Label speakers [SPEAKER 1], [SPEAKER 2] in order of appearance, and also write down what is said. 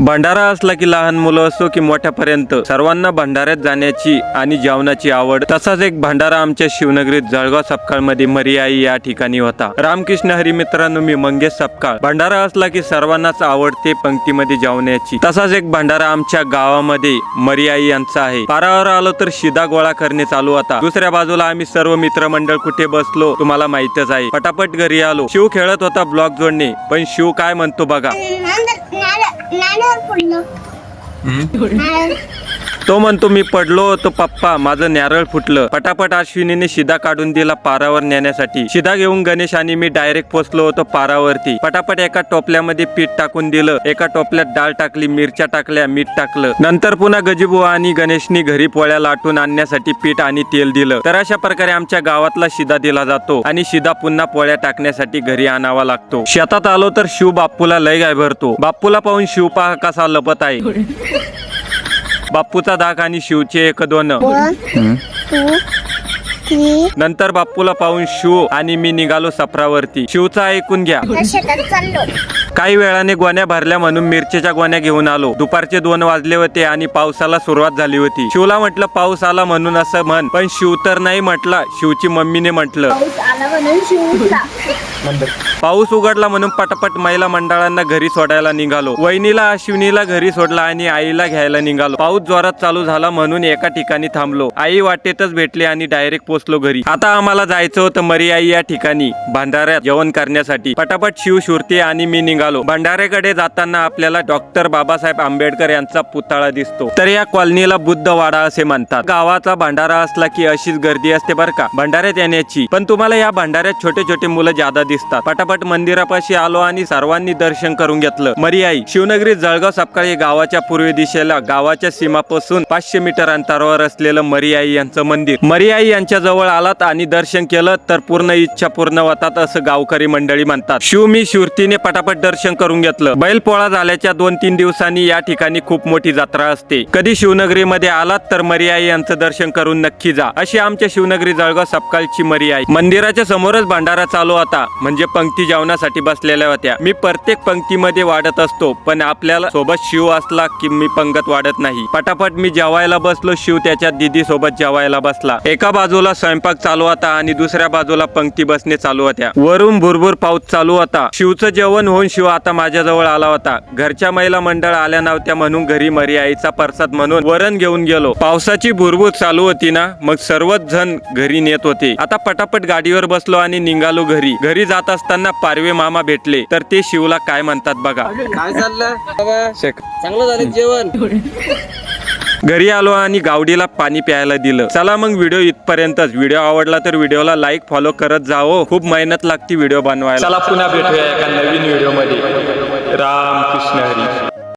[SPEAKER 1] भंडारा असला की लहान मुलं असो की मोठ्यापर्यंत सर्वांना भंडाऱ्यात जाण्याची आणि जेवणाची आवड. तसाच एक भंडारा आमच्या शिवनगरीत जळगाव सपकाळमध्ये मरियाई या ठिकाणी होता. रामकृष्ण हरी मित्रांनो मी मंगेश सपकाळ. भंडारा असला की सर्वांनाच आवडते पंक्तीमध्ये जेवण्याची. तसाच एक भंडारा आमच्या गावामध्ये मरियाई यांचा आहे. पारावर आलो तर शिदा गोळा करणे चालू होता. दुसऱ्या बाजूला आम्ही सर्व मित्रमंडळ कुठे बसलो तुम्हाला माहितच आहे. पटापट घरी आलो. शिव खेळत होता ब्लॉक जोडणे. पण शिव काय म्हणतो बघा?
[SPEAKER 2] नाण्यावर पडलं नारळ.
[SPEAKER 1] तो म्हणतो मी पडलो होतो पप्पा. माझं नारळ फुटलं. पटापट अश्विनीने शिदा काढून दिला पारावर नेण्यासाठी. शिदा घेऊन गणेश आणि मी डायरेक्ट पोचलो होतो पारावरती. पटापट एका टोपल्यामध्ये पीठ टाकून दिलं. एका टोपल्यात डाळ टाकली मिरच्या टाकल्या मीठ टाकलं. नंतर पुन्हा गजीबुवा आणि गणेशनी घरी पोळ्या लाटून आणण्यासाठी पीठ आणि तेल दिलं. तर अशा प्रकारे आमच्या गावातला शिदा दिला जातो आणि शिदा पुन्हा पोळ्या टाकण्यासाठी घरी आणावा लागतो. शेतात आलो तर शिव बाप्पूला लय गाय भरतो बाप्पूला पाहून शिव पहा कसा लपत आहे. बाप्पूचा दाग आणि शिवचे एक दोन. नंतर बाप्पूला पाहून शिव आणि मी निघालो सफरावरती शिवचा ऐकून घ्या. काही वेळाने गोण्या भरल्या म्हणून मिरचीच्या गोण्या घेऊन आलो. दुपारचे दोन वाजले होते आणि पावसाला सुरुवात झाली होती. शिवला म्हटलं पाऊस आला म्हणून असं म्हण. पण शिव तर नाही म्हटला. शिवची मम्मीने म्हटलं.
[SPEAKER 2] पाऊस
[SPEAKER 1] उघडला म्हणून पटापट महिला मंडळांना घरी सोडायला निघालो. वहिनीला अश्विनीला घरी सोडला आणि आईला घ्यायला निघालो. पाऊस जोरात चालू झाला म्हणून एका ठिकाणी थांबलो. आई वाटेतच भेटली आणि डायरेक्ट पोचलो घरी. आता आम्हाला जायचं होतं मरी आई या ठिकाणी भांडाऱ्यात जेवण करण्यासाठी. पटापट शिव शुरती आणि मी निघालो. भंडाऱ्याकडे जाताना आपल्याला डॉक्टर बाबासाहेब आंबेडकर यांचा पुतळा दिसतो. तर या कॉलनीला बुद्धवाडा असे म्हणतात. गावाचा भंडारा असला की अशीच गर्दी असते बरं का? भंडाऱ्यात येण्याची. पण तुम्हाला या भंडाऱ्यात छोटे छोटे मुलं ज्यादा दिसतात. पटापट मंदिरापाशी आलो आणि सर्वांनी दर्शन करून घेतलं. मरियाई शिवनगरी जळगाव सपकाळी गावाच्या पूर्व दिशेला गावाच्या सीमापासून पाचशे मीटर अंतरावर असलेलं मरियाई यांचं मंदिर. मरियाई यांच्या जवळ आलात आणि दर्शन केलं तर पूर्ण इच्छा पूर्ण होतात असं गावकरी मंडळी म्हणतात. शिव मी शिवतीने पटापट दर्शन करून घेतलं. बैलपोळा झाल्याच्या दोन तीन दिवसांनी या ठिकाणी खूप मोठी जत्रा असते. कधी शिवनगरीमध्ये आलात तर मरियाई यांचं दर्शन करून नक्की जा. अशी आमच्या शिवनगरी जळगाव सपकाळची मरियाई. मंदिराच्या समोरच भंडारा चालू होता. म्हणजे पंक्ती जेवणासाठी बसलेल्या होत्या. मी प्रत्येक पंक्तीमध्ये वाढत असतो. पण आपल्याला सोबत शिव असला की मी पंगत वाढत नाही. पटापट मी जेवायला बसलो शिव त्याच्या दिदी सोबत जेवायला बसला. एका बाजूला स्वयंपाक चालू होता आणि दुसऱ्या बाजूला पंक्ती बसणे चालू होत्या. वरून भुरभुर पाऊस चालू होता. शिवचं जेवण होऊन शिव आता माझ्याजवळ आला होता. घरच्या महिला मंडळ आल्या नव्हत्या म्हणून घरी मरी आईचा प्रसाद म्हणून वरण घेऊन गेलो. पावसाची भुरभूर चालू होती ना मग सर्वच जण घरी नेत होते. आता पटापट गाडीवर बसलो आणि निघालो घरी. घरी जात असताना पारवे मामा भेटले. तर ते शिवला काय म्हणतात बघा.
[SPEAKER 3] काय चाललं? चांगलं झालं जेवण.
[SPEAKER 1] घरी आलो आणि गावडीला पाणी प्यायला दिलं. चला मग व्हिडिओ इथपर्यंतच. व्हिडिओ आवडला तर व्हिडिओला लाईक फॉलो करत जावो. खूप मेहनत लागती व्हिडिओ बनवायला. चला पुन्हा भेटूया एका नवीन व्हिडिओमध्ये राम कृष्ण हरी.